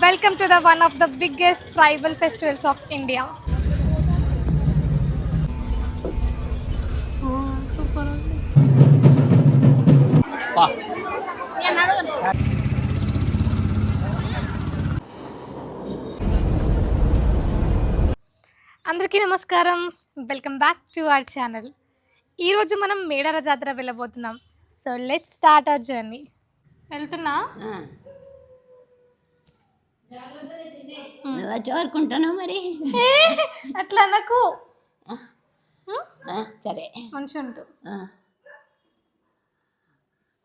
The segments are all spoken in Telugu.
Welcome to the one of the biggest tribal festivals of India. Super అందరికీ నమస్కారం. Welcome back to our channel ఈరోజు మనం Medara Jatara వెళ్ళబోతున్నాం. So let start our journey వెళ్తున్నా? నువ్వు చోరుకుంటాను మరి? అట్లా నాకు సరే. మంచిగా ఉంటు.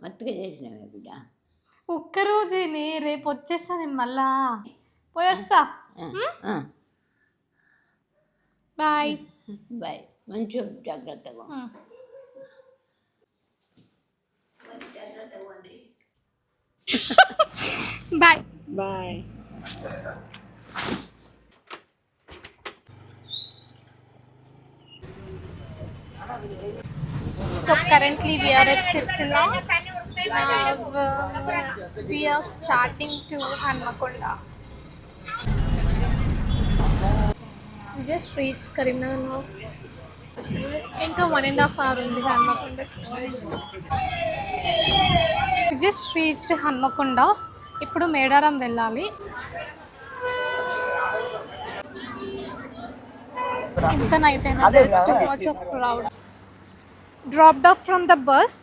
మత్తుగా చేసినావే బిడ్డ. ఒక్కరోజేనే రేపు వచ్చేస్తా నేను మళ్ళా. పోయొస్తా. బాయ్. బాయ్. మంచి జాగ్రత్తగా bye. Bye. So currently we are at Sirsila. Now uh, we are starting to Hanmakonda. We just reached Karimnagar now. ఇంకా వన్ అండ్ హాఫ్ అవర్ ఉంది హన్మకొండ జస్ట్ రీచ్డ్ హన్మకొండ ఇప్పుడు మేడారం వెళ్ళాలి. ఎంత night much of crowd dropped off from the bus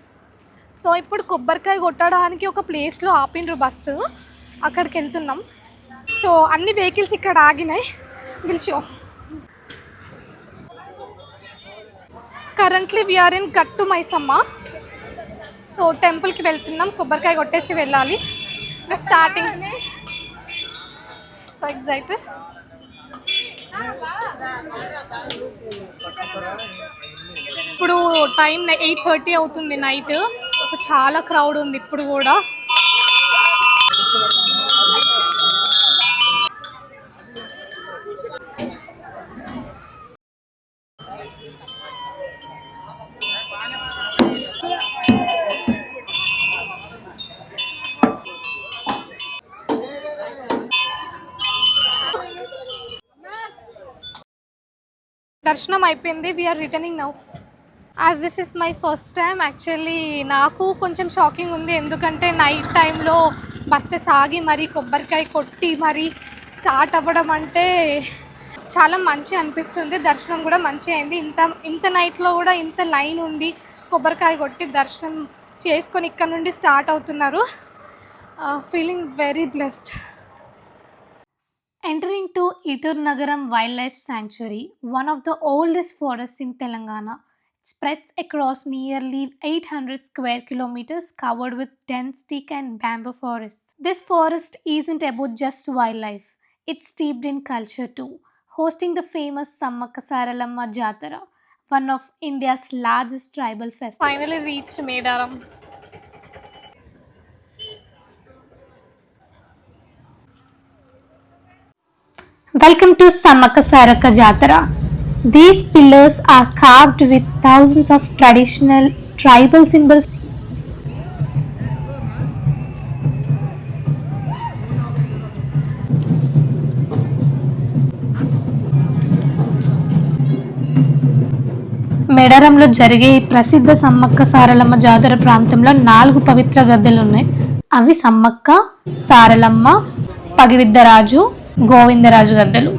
so ఇప్పుడు కొబ్బరికాయ కొట్టడానికి ఒక ప్లేస్లో ఆపిండ్రు బస్సు అక్కడికి వెళ్తున్నాం. సో అన్ని వెహికల్స్ ఇక్కడ ఆగినాయి. Will show currently we are in Gattu Maisamma so టెంపుల్కి వెళ్తున్నాం. కొబ్బరికాయ కొట్టేసి వెళ్ళాలి. స్టార్టింగ్ సో ఎగ్జైటెడ్ ఇప్పుడు టైం ఎయిట్ థర్టీ అవుతుంది నైట్ సో చాలా క్రౌడ్ ఉంది ఇప్పుడు కూడా. దర్శనం అయిపోయింది. We are returning now as this is my first time actually నాకు కొంచెం షాకింగ్ ఉంది. ఎందుకంటే నైట్ టైంలో బస్సెస్ ఆగి మరి కొబ్బరికాయ కొట్టి మరి స్టార్ట్ అవ్వడం అంటే చాలా మంచి అనిపిస్తుంది. దర్శనం కూడా మంచి అయింది. ఇంత ఇంత నైట్లో కూడా ఇంత లైన్ ఉండి కొబ్బరికాయ కొట్టి దర్శనం చేసుకొని ఇక్కడ నుండి స్టార్ట్ అవుతున్నారు. Feeling very blessed Entering to Itur Nagaram Wildlife Sanctuary, one of the oldest forests in Telangana, spreads across nearly 800 square kilometers covered with dense teak and bamboo forests. This forest isn't about just wildlife, it's steeped in culture too, hosting the famous Sammaka Saralamma Jatara, one of India's largest tribal festivals. Finally reached Medaram. Welcome to Sammakka Sarakka Jatara these pillars are carved with thousands of traditional tribal symbols మెడరంలో జరిగే ఈ ప్రసిద్ధ సమ్మక్క సారలమ్మ జాతర ప్రాంతంలో నాలుగు పవిత్ర గద్దెలు ఉన్నాయి. అవి సమ్మక్క సారలమ్మ పగిడిద్దరాజు గోవిందరాజు గద్దలు.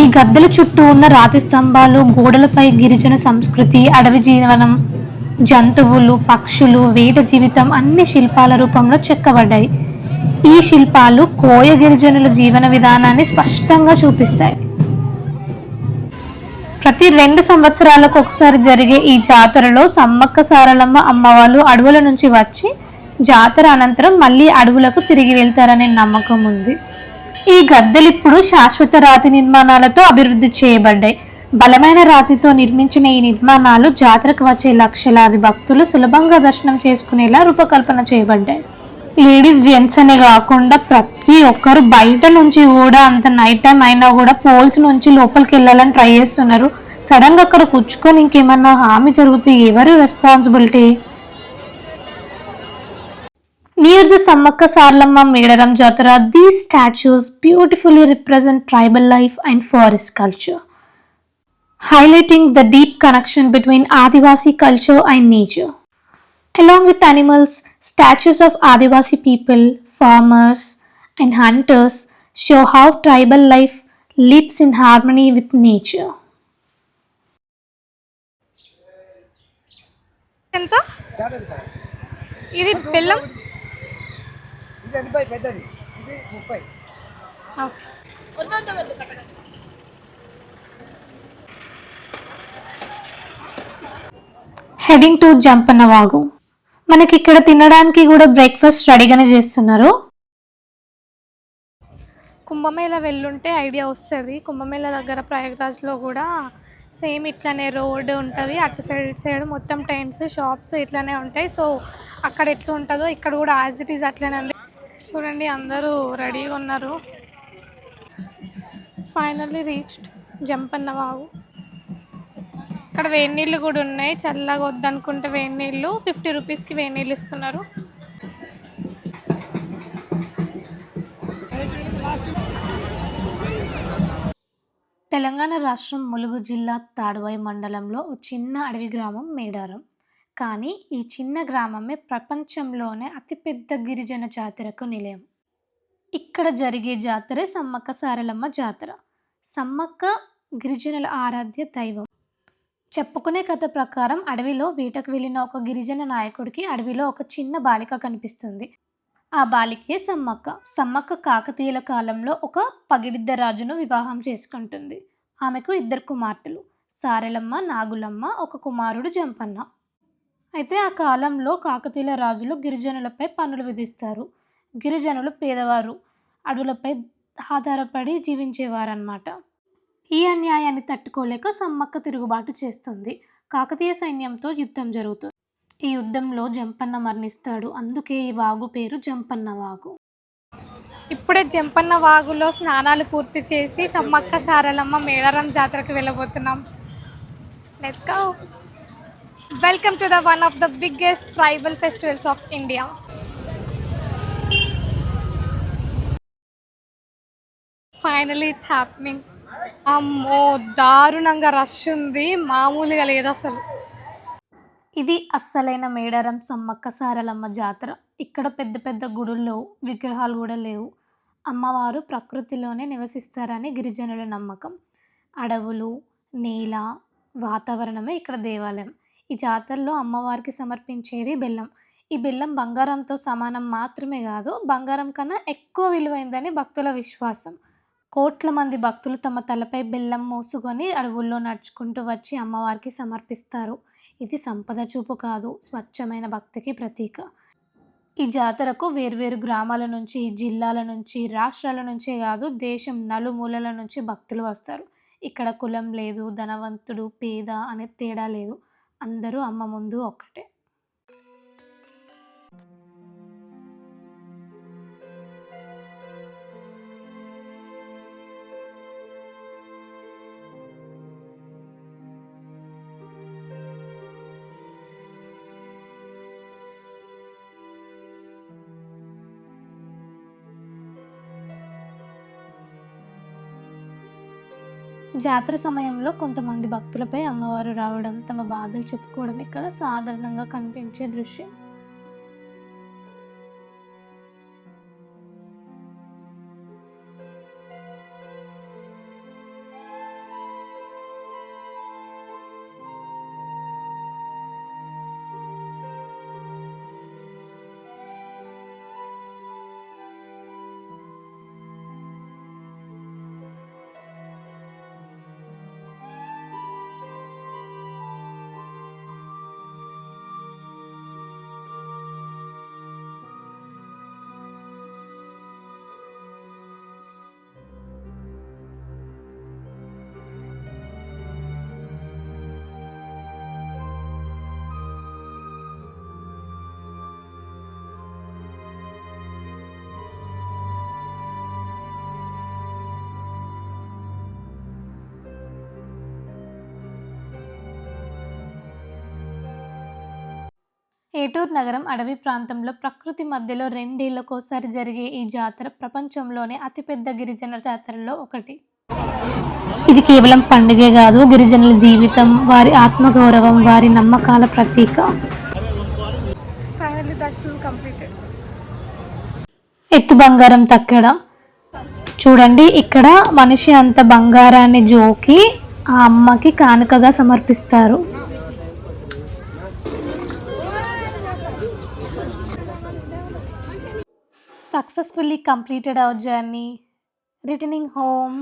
ఈ గద్దెల చుట్టూ ఉన్న రాతి స్తంభాలు గోడలపై గిరిజన సంస్కృతి అడవి జీవనం జంతువులు పక్షులు వేట జీవితం అన్ని శిల్పాల రూపంలో చెక్కబడ్డాయి. ఈ శిల్పాలు కోయ గిరిజనుల జీవన విధానాన్ని స్పష్టంగా చూపిస్తాయి. ప్రతి రెండు సంవత్సరాలకు ఒకసారి జరిగే ఈ జాతరలో సమ్మక్క సారలమ్మ అమ్మవాళ్ళు అడవుల నుంచి వచ్చి జాతర అనంతరం మళ్ళీ అడవులకు తిరిగి వెళ్తారనే నమ్మకం ఉంది. ఈ గద్దెలు ఇప్పుడు శాశ్వత రాతి నిర్మాణాలతో అభివృద్ధి చేయబడ్డాయి. బలమైన రాతితో నిర్మించిన ఈ నిర్మాణాలు జాతరకు వచ్చే లక్షలాది భక్తులు సులభంగా దర్శనం చేసుకునేలా రూపకల్పన చేయబడ్డాయి. లేడీస్ జెంట్స్ అనే కాకుండా ప్రతి ఒక్కరు బయట నుంచి కూడా అంత నైట్ టైం అయినా కూడా పోల్స్ నుంచి లోపలికి వెళ్ళాలని ట్రై చేస్తున్నారు. సడన్గా అక్కడ కూర్చుకొని ఇంకేమన్నా హామీ జరిగితే ఎవరు responsibility? Near the Sammaka Sarlamma Medaram Jatara, these statues beautifully represent tribal life and forest culture, highlighting the deep connection between Adivasi culture and nature. Along with animals, statues of Adivasi people, farmers, and hunters show how tribal life lives in harmony with nature. ఎంత ఇది బెల్లం ఇది ఎనభై పెద్దది. ఇది ముప్పై. ఓకే. హెడింగ్ టు జంపన్నవాగు మనకి ఇక్కడ తినడానికి కూడా బ్రేక్ఫాస్ట్ రెడీగానే చేస్తున్నారు. కుంభమేళ వెళ్ళుంటే ఐడియా వస్తుంది. కుంభమేళ దగ్గర ప్రయాగ్రాజ్లో కూడా సేమ్ ఇట్లానే రోడ్ ఉంటుంది. అటు సైడ్ ఇటు సైడ్ మొత్తం టెంట్స్ షాప్స్ ఇట్లానే ఉంటాయి. సో అక్కడ ఎట్లా ఉంటుందో ఇక్కడ కూడా యాజ్ ఇట్ ఈజ్ అట్లనే ఉంది. చూడండి అందరూ రెడీగా ఉన్నారు. ఫైనల్లీ రీచ్డ్ జంపన్న వావు ఇక్కడ వేడి నీళ్ళు కూడా ఉన్నాయి. చల్లగా వద్దనుకుంటే వేడి నీళ్ళు ఫిఫ్టీ రూపీస్కి వేడి నీళ్ళు ఇస్తున్నారు. తెలంగాణ రాష్ట్రం ములుగు జిల్లా తాడువాయి మండలంలో చిన్న అడవి గ్రామం మేడారం. కానీ ఈ చిన్న గ్రామమే ప్రపంచంలోనే అతిపెద్ద గిరిజన జాతరకు నిలయం. ఇక్కడ జరిగే జాతరే సమ్మక్క సారలమ్మ జాతర. సమ్మక్క గిరిజనుల ఆరాధ్య దైవం. చెప్పుకునే కథ ప్రకారం అడవిలో వేటకు వెళ్ళిన ఒక గిరిజన నాయకుడికి అడవిలో ఒక చిన్న బాలిక కనిపిస్తుంది. ఆ బాలికే సమ్మక్క. సమ్మక్క కాకతీయుల కాలంలో ఒక పగిడిద్ద రాజును వివాహం చేసుకుంటుంది. ఆమెకు ఇద్దరు కుమార్తెలు. సారలమ్మ నాగులమ్మ ఒక కుమారుడు జంపన్న. అయితే ఆ కాలంలో కాకతీయుల రాజులు గిరిజనులపై పన్నులు విధిస్తారు. గిరిజనులు పేదవారు అడవులపై ఆధారపడి జీవించేవారన్నమాట. ఈ అన్యాయాన్ని తట్టుకోలేక సమ్మక్క తిరుగుబాటు చేస్తుంది. కాకతీయ సైన్యంతో యుద్ధం జరుగుతుంది ఈ యుద్ధంలో జంపన్న మరణిస్తాడు. అందుకే ఈ వాగు పేరు జంపన్న వాగు. ఇప్పుడే జంపన్న వాగులో స్నానాలు పూర్తి చేసి సమ్మక్క సారలమ్మ మేడారం జాతరకు వెళ్ళబోతున్నాం. Let's go welcome to the one of the biggest tribal festivals of India finally it's happening అమ్మో దారుణంగా రష్ ఉంది. మామూలుగా లేదు అసలు. ఇది అస్సలైన మేడారం సమ్మక్క సారలమ్మ జాతర. ఇక్కడ పెద్ద పెద్ద గుడుల్లో విగ్రహాలు కూడా లేవు. అమ్మవారు ప్రకృతిలోనే నివసిస్తారని గిరిజనుల నమ్మకం. అడవులు నేల వాతావరణమే ఇక్కడ దేవాలయం. ఈ జాతరలో అమ్మవారికి సమర్పించేది బెల్లం. ఈ బెల్లం బంగారంతో సమానం మాత్రమే కాదు బంగారం కన్నా ఎక్కువ విలువైందని భక్తుల విశ్వాసం. కోట్ల మంది భక్తులు తమ తలపై బెల్లం మోసుకొని అడవుల్లో నడుచుకుంటూ వచ్చి అమ్మవారికి సమర్పిస్తారు. ఇది సంపద చూపు కాదు స్వచ్ఛమైన భక్తికి ప్రతీక. ఈ జాతరకు వేర్వేరు గ్రామాల నుంచి జిల్లాల నుంచి రాష్ట్రాల నుంచే కాదు దేశం నలుమూలల నుంచి భక్తులు వస్తారు. ఇక్కడ కులం లేదు ధనవంతుడు పేద అనే తేడా లేదు. అందరూ అమ్మ ముందు ఒక్కటే. జాతర సమయంలో కొంతమంది భక్తులపై అమ్మవారు రావడం తమ బాధలు చెప్పుకోవడం ఇక్కడ సాధారణంగా కనిపించే దృశ్యం. ఏటూరు నగరం అడవి ప్రాంతంలో ప్రకృతి మధ్యలో రెండేళ్ళకోసారి జరిగే ఈ జాతర ప్రపంచంలోనే అతిపెద్ద గిరిజన జాతరలో ఒకటి. ఇది కేవలం పండుగే కాదు గిరిజనుల జీవితం వారి ఆత్మగౌరవం వారి నమ్మకాల ప్రతీక. ఎత్తు బంగారం తక్కడ. చూడండి ఇక్కడ మనిషి అంత బంగారాన్ని జోకి ఆ అమ్మకి కానుకగా సమర్పిస్తారు. Successfully completed our journey returning home